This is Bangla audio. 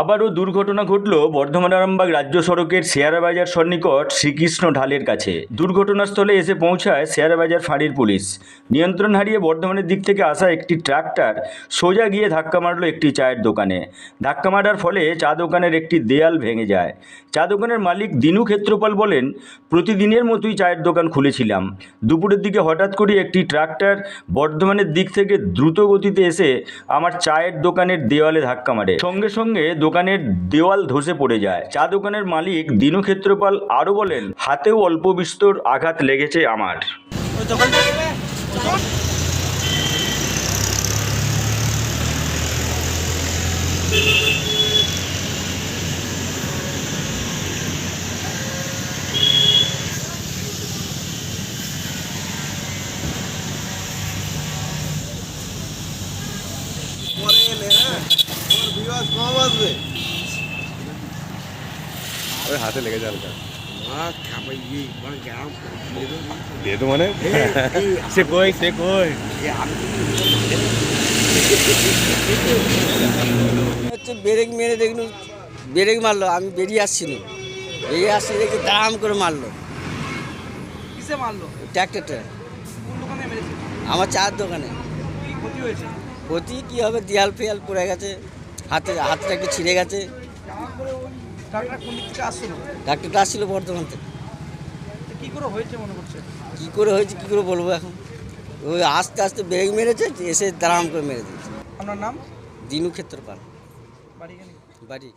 আবারও দুর্ঘটনা ঘটল বর্ধমান আরামবাগ রাজ্য সড়কের শেয়ারা বাজার সন্নিকট শ্রীকৃষ্ণ ঢালের কাছে। দুর্ঘটনাস্থলে এসে পৌঁছায় শেয়ারা বাজার ফাঁড়ির পুলিশ। নিয়ন্ত্রণ হারিয়ে বর্ধমানের দিক থেকে আসা একটি ট্রাক্টর সোজা গিয়ে ধাক্কা মারল একটি চায়ের দোকানে। ধাক্কা মারার ফলে চা দোকানের একটি দেয়াল ভেঙে যায়। চা দোকানের মালিক দিনু ক্ষেত্রপাল বলেন, প্রতিদিনের মতোই চায়ের দোকান খুলেছিলাম। দুপুরের দিকে হঠাৎ করে একটি ট্রাক্টর বর্ধমানের দিক থেকে দ্রুত গতিতে এসে আমার চায়ের দোকানের দেওয়ালে ধাক্কা মারে। সঙ্গে সঙ্গে দোকানের দেওয়াল ধসে পড়ে যায়। চা দোকানের মালিক দিনু ক্ষেত্রপাল আরও বলেন, হাতেও অল্প বিস্তর আঘাত লেগেছে আমার। ভিউয়ার্স কম আসবে। ওই হাতে লেগেছে হালকা। মা খাবার গিয়ে মানে গ্রাম মানে? সে কই সে কই? হচ্ছে ব্রেক মেরে দেখলু ব্রেক মারলো আমি বেরিয়ে আসছিলাম। বেরিয়ে আসছি দেখি দাম করে মারলো। কিসে মারলো? ট্র্যাক্টরটা। কোন দোকানে মেরেছে? আমার চার দোকানে। ক্ষতি কী হবে দেয়াল ফেয়াল পড়ে গেছে। হাতে হাতটা একটু ছিঁড়ে গেছে। ডাক্তারটা আসছিল বর্ধমান থেকে। কী করে হয়েছে মনে করছে? কী করে হয়েছে কী করে বলব এখন? ওই আস্তে আস্তে ব্রেক মেরেছে এসে দাম করে মেরে দিয়েছে। আপনার নাম? দিনু ক্ষেত্র পাল বাড়ি বাড়ি